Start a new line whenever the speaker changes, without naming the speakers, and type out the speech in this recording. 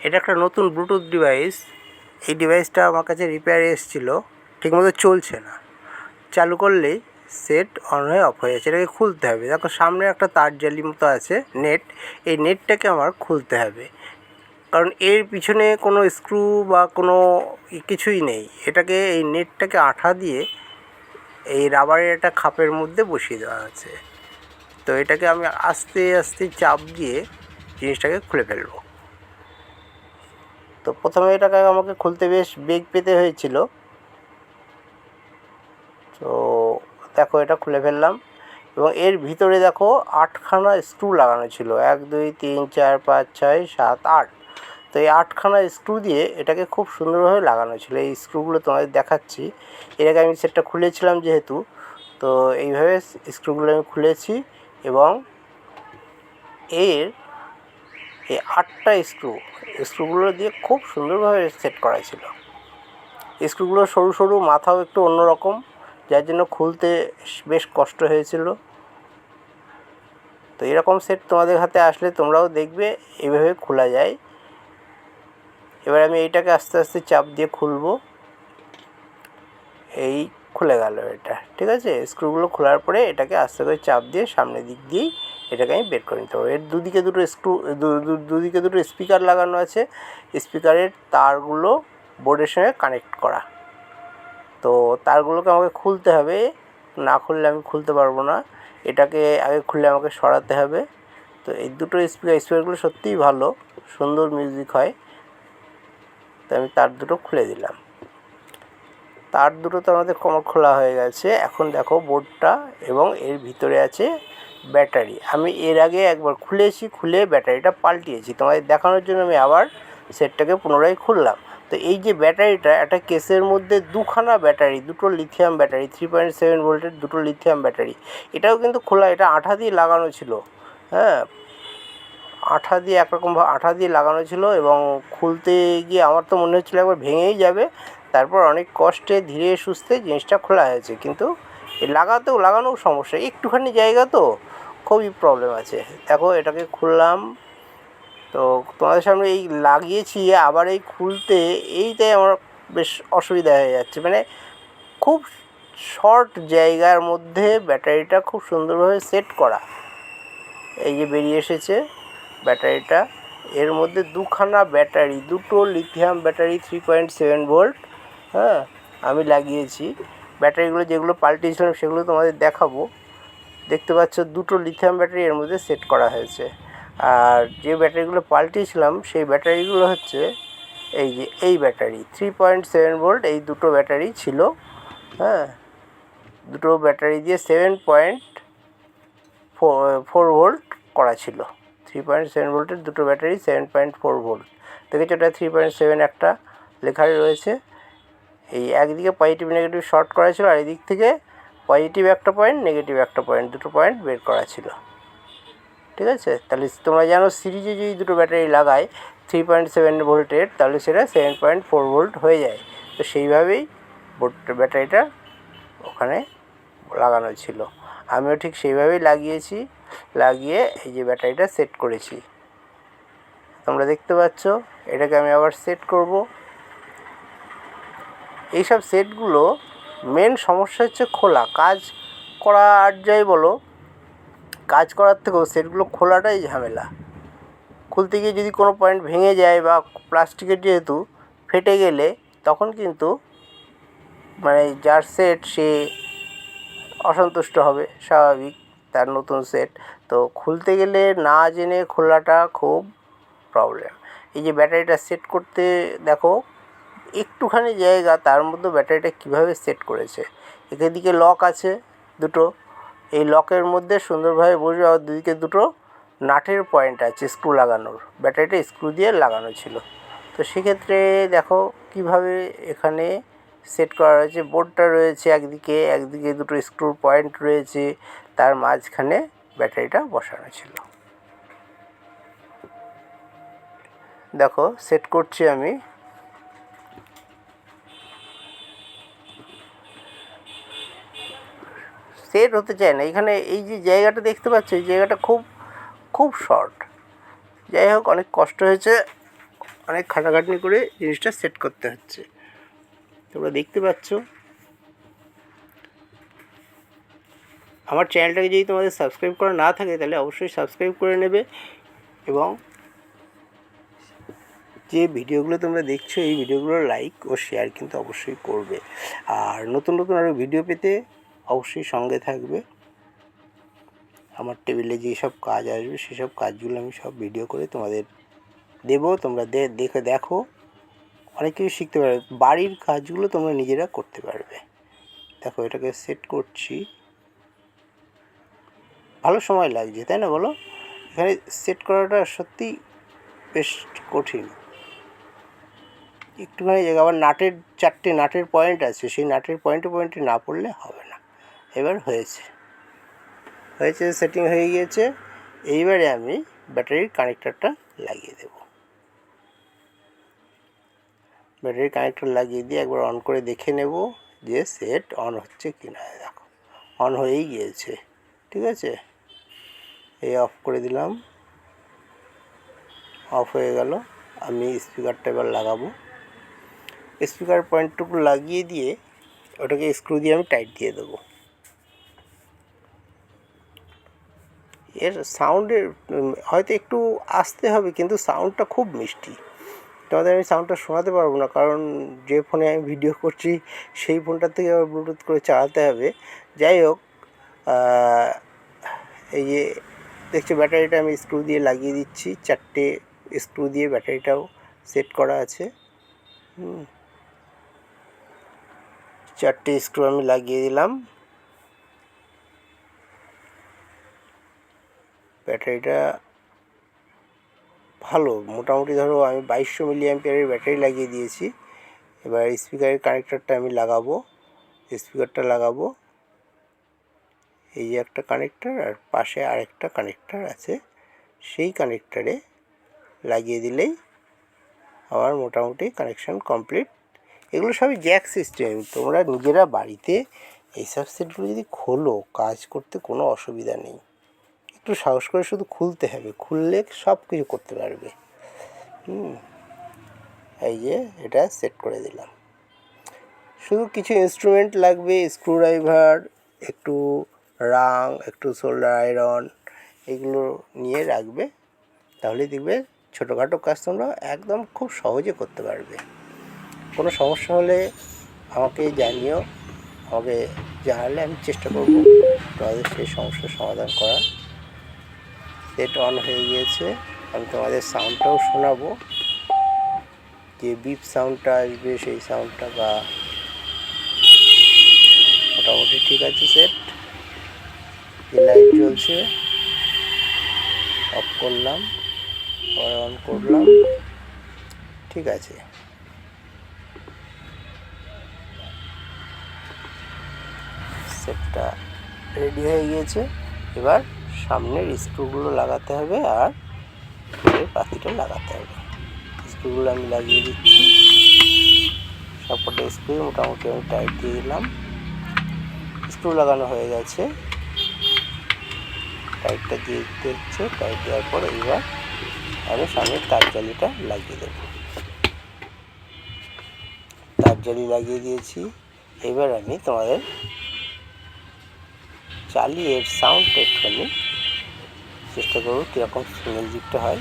এটা একটা নতুন ব্লুটুথ ডিভাইস এই ডিভাইসটা আমার কাছে রিপেয়ারে এসেছিল। ঠিকমতো চলছে না। চালু করলেই সেট অন হয়ে অফ হয়ে যাচ্ছে। এটাকে খুলতে হবে। দেখো, সামনে একটা তার জালি মতো আছে নেট এই নেটটাকে আমার খুলতে হবে। কারণ এর পিছনে কোনো স্ক্রু বা কোনো কিছুই নেই। এটাকে এই নেটটাকে আঠা দিয়ে এই রাবারের একটা খাপের মধ্যে বসিয়ে দেওয়া আছে। তো এটাকে আমি আস্তে আস্তে চাপ দিয়ে জিনিসটাকে খুলে ফেলব। তো প্রথমে এটাকে আমাকে খুলতে বেশ বেগ পেতে হয়েছিল। তো দেখো এটা খুলে ফেললাম এবং এর ভিতরে দেখো আটখানা স্ক্রু লাগানো ছিল। এক, দুই, তিন, চার, পাঁচ, ছয়, সাত, আট। তো এই আটখানা স্ক্রু দিয়ে এটাকে খুব সুন্দরভাবে লাগানো ছিল। এই স্ক্রুগুলো তোমাদের দেখাচ্ছি। এর আগে আমি সেটটা খুলেছিলাম যেহেতু। তো এইভাবে স্ক্রুগুলো আমি খুলেছি এবং এর এই আটটা স্ক্রু স্ক্রুগুলো দিয়ে খুব সুন্দরভাবে সেট করা ছিল। স্ক্রুগুলো সরু সরু, মাথাও একটু অন্যরকম, যার জন্য খুলতে বেশ কষ্ট হয়েছিল। তো এরকম সেট তোমাদের হাতে আসলে তোমরাও দেখবে এইভাবে খোলা যায়। এবার আমি এইটাকে আস্তে আস্তে চাপ দিয়ে খুলবো। এই খুলে গেল এটা, ঠিক আছে? স্ক্রুগুলো খোলার পরে এটাকে আস্তে করে চাপ দিয়ে সামনের দিক দিয়েই এটাকে আমি বের করে নিতে পারব এর দুদিকে দুটো স্ক্রু দুদিকে দুটো স্পিকার লাগানো আছে। স্পিকারের তারগুলো বোর্ডের সঙ্গে কানেক্ট করা। তো তারগুলোকে আমাকে খুলতে হবে। না খুললে আমি খুলতে পারব না। এটাকে আগে খুললে আমাকে সরাতে হবে। তো এই দুটো স্পিকার, স্পিকারগুলো সত্যিই ভালো, সুন্দর মিউজিক হয়। তো আমি তার দুটো খুলে দিলাম। তার দুটো তো আমাদের কমর খোলা হয়ে গেছে। এখন দেখো বোর্ডটা এবং এর ভিতরে আছে ব্যাটারি। আমি এর আগে একবার খুলেছি, খুলে ব্যাটারিটা পাল্টিয়েছি। তোমাদের দেখানোর জন্য আমি আবার সেটটাকে পুনরায় খুললাম। তো এই যে ব্যাটারিটা, একটা কেসের মধ্যে দুখানা ব্যাটারি, দুটো lithium battery three point seven ভোল্টের দুটো লিথিয়াম ব্যাটারি। এটাও কিন্তু খোলা, এটা আঠা দিয়ে লাগানো ছিল। হ্যাঁ আঠা দিয়ে একরকমভাবে আঠা দিয়ে লাগানো ছিল এবং খুলতে গিয়ে আমার তো মনে হচ্ছিল একবার ভেঙেই যাবে। তারপর অনেক কষ্টে, ধীরে, সুস্থে জিনিসটা খোলা হয়েছে। কিন্তু লাগাতেও লাগানোও সমস্যা। একটুখানি জায়গা তো খুবই প্রবলেম আছে। দেখো, এটাকে খুললাম। তো তোমাদের সামনে এই লাগিয়েছি, আবার এই খুলতে এইটাই আমার বেশ অসুবিধা হয়ে যাচ্ছে। মানে খুব শর্ট জায়গার মধ্যে ব্যাটারিটা খুব সুন্দরভাবে সেট করা। এই যে বেরিয়ে এসেছে ব্যাটারিটা। এর মধ্যে দুখানা ব্যাটারি, দুটো lithium battery three point seven volt হ্যাঁ আমি লাগিয়েছি। ব্যাটারিগুলো যেগুলো পাল্টিয়েছিলাম সেগুলো তোমাদের দেখাবো। দেখতে পাচ্ছ দুটো লিথিয়াম ব্যাটারি এর মধ্যে সেট করা হয়েছে। আর যে ব্যাটারিগুলো পাল্টিয়েছিলাম সেই ব্যাটারিগুলো হচ্ছে এই যে এই battery three point seven volt এই দুটো ব্যাটারি ছিল। হ্যাঁ দুটো ব্যাটারি দিয়ে সেভেন পয়েন্ট ফোর ভোল্ট করা ছিল। থ্রি পয়েন্ট সেভেন ভোল্টের দুটো battery seven point four volt দেখেছ এটা থ্রি পয়েন্ট সেভেন একটা লেখা রয়েছে। এই একদিকে পজিটিভ নেগেটিভ শর্ট করা ছিল আর এদিক থেকে পজিটিভ একটা পয়েন্ট নেগেটিভ একটা পয়েন্ট দুটো পয়েন্ট বের করা ছিল। ঠিক আছে? তাহলে তোমরা জানো সিরিজে যদি দুটো ব্যাটারি লাগায় থ্রি পয়েন্ট সেভেন ভোল্টের তাহলে সেটা সেভেন পয়েন্ট ফোর ভোল্ট হয়ে যায়। তো সেইভাবেই ব্যাটারিটা ওখানে লাগানো ছিল। আমিও ঠিক সেইভাবেই লাগিয়েছি, লাগিয়ে এই যে ব্যাটারিটা সেট করেছি। তোমরা দেখতে পাচ্ছ, এটাকে আমি আবার সেট করব। এইসব সেটগুলো মেন সমস্যা হচ্ছে খোলা। কাজ করা আর যাই বলো, কাজ করার থেকেও সেটগুলো খোলাটাই ঝামেলা। খুলতে গিয়ে যদি কোনো পয়েন্ট ভেঙে যায় বা প্লাস্টিকের যেহেতু ফেটে গেলে, তখন কিন্তু মানে যার সেট সে অসন্তুষ্ট হবে, স্বাভাবিক তার নতুন সেট তো খুলতে গেলে না জেনে খোলাটা খুব প্রবলেম এই যে ব্যাটারিটা সেট করতে দেখো একটুখানি জায়গা, তার মধ্যে ব্যাটারিটা কীভাবে সেট করেছে? এদিকে লক আছে দুটো। এই লকের মধ্যে সুন্দরভাবে বসবে আর দুদিকে দুটো নাটের পয়েন্ট আছে, স্ক্রু লাগানোর। ব্যাটারিটা স্ক্রু দিয়ে লাগানো ছিল। তো সেক্ষেত্রে দেখো কীভাবে এখানে সেট করা রয়েছে। বোর্ডটা রয়েছে একদিকে একদিকে দুটো স্ক্রুর পয়েন্ট রয়েছে। তার মাঝখানে ব্যাটারিটা বসানো ছিল। দেখো, সেট করছি আমি। সেট হতে চায় না। এখানে এই যে জায়গাটা দেখতে পাচ্ছ, এই জায়গাটা খুব খুব শর্ট। যাই হোক, অনেক কষ্ট হয়েছে। অনেক খাটাখাটনি করে জিনিসটা সেট করতে হচ্ছে। তোমরা দেখতে পাচ্ছ। আমার চ্যানেলটাকে যদি তোমাদের সাবস্ক্রাইব করা না থাকে, তাহলে অবশ্যই সাবস্ক্রাইব করে নেবে এবং যে ভিডিওগুলো তোমরা দেখছ, এই ভিডিওগুলো লাইক ও শেয়ার কিন্তু অবশ্যই করবে। আর নতুন নতুন আরও ভিডিও পেতে অবশ্যই সঙ্গে থাকবে। আমার টেবিলে যেসব কাজ আসবে, সেসব কাজগুলো আমি সব ভিডিও করে তোমাদের দেবো। তোমরা দেখে দেখো। অনেক কিছু শিখতে পারবে। বাড়ির কাজগুলো তোমরা নিজেরা করতে পারবে। দেখো, এটাকে সেট করছি। ভালো সময় লাগছে, তাই না বলো? এখানে সেট করাটা সত্যি বেশ কঠিন। একটুখানি আবার নাটের, চারটে নাটের পয়েন্ট আছে। সেই নাটের পয়েন্টে পয়েন্টে না পড়লে হবে না। এবার হয়েছে। হয়েছে সেটিং হয়ে গিয়েছে। এইবারে আমি ব্যাটারির কানেক্টরটা লাগিয়ে দেব। ব্যাটারির কানেক্টর লাগিয়ে দিয়ে একবার অন করে দেখে নেব যে সেট অন হচ্ছে কি না দেখো অন হয়েই গিয়েছে। ঠিক আছে? এই অফ করে দিলাম। অফ হয়ে গেল। আমি স্পিকারটা এবার লাগাবো। স্পিকার পয়েন্টটুকু লাগিয়ে দিয়ে ওটাকে স্ক্রু দিয়ে আমি টাইট দিয়ে দেবো। এর সাউন্ডের হয়তো একটু আসতে হবে, কিন্তু সাউন্ডটা খুব মিষ্টি। তোমাদের আমি সাউন্ডটা শোনাতে পারব না, কারণ যে ফোনে আমি ভিডিও করছি, সেই ফোনটার থেকে আবার ব্লুটুথ করে চালাতে হবে। যাই হোক এই যে দেখছি, ব্যাটারিটা আমি স্ক্রু দিয়ে লাগিয়ে দিচ্ছি, চারটে স্ক্রু দিয়ে ব্যাটারিটাও সেট করা আছে। চারটে স্ক্রু আমি লাগিয়ে দিলাম। ব্যাটারিটা ভালো। মোটামুটি ধরো আমি বাইশশো মিলি অ্যাম্পিয়ারের ব্যাটারি লাগিয়ে দিয়েছি। এবার স্পিকারের কানেক্টরটা আমি লাগাবো। স্পিকারটা লাগাবো। এই যে একটা কানেক্টার আর পাশে আরেকটা কানেক্টার আছে। সেই কানেক্টারে লাগিয়ে দিলেই আমার মোটামুটি কানেকশন কমপ্লিট। এগুলো সবই জ্যাক সিস্টেম। তোমরা নিজেরা বাড়িতে এইসব সেটগুলো যদি খোলো, কাজ করতে কোনো অসুবিধা নেই। একটু সাহস করে শুধু খুলতে হবে। খুললে সব কিছু করতে পারবে। হুম। এই যে এটা সেট করে দিলাম। শুধু কিছু ইনস্ট্রুমেন্ট লাগবে স্ক্রুড্রাইভার একটু রাং, একটু সোল্ডার আয়রন এগুলো নিয়ে রাখবে। তাহলে দেখবে ছোটোখাটো কাজ তোমরা একদম খুব সহজে করতে পারবে। কোনো সমস্যা হলে আমাকে জানিও। আমাকে জানালে আমি চেষ্টা করব তোমাদের সেই সমস্যার সমাধান করার। সেট অন হয়ে গিয়েছে। আমি তোমাদের সাউন্ডটাও শোনাবো। যে বিপ সাউন্ডটা আসবে, সেই সাউন্ডটা বা মোটামুটি ঠিক আছে সেট যে লাইট জ্বলছে অফ করলাম, আবার অন করলাম। ঠিক আছে। সেটটা রেডি হয়ে গিয়েছে। এবার সামনের স্ক্রুগুলো লাগাতে হবে আর পাতিটা লাগাতে হবে। স্ক্রুগুলো আমি লাগিয়ে দিচ্ছি। সবকটা স্ক্রু মোটামুটি আমি টাইট দিয়ে দিলাম। স্ক্রু লাগানো হয়ে গেছে। টাইটটা দিয়ে দিতে হচ্ছে। টাইট দেওয়ার পর এবার আমি সামনের তার জালিটা লাগিয়ে দেব। তার জালি লাগিয়ে দিয়েছি। এবার আমি তোমাদের চালিয়ে এর সাউন্ডটা একটুখানি চেষ্টা করব কীরকম যুক্ত হয়।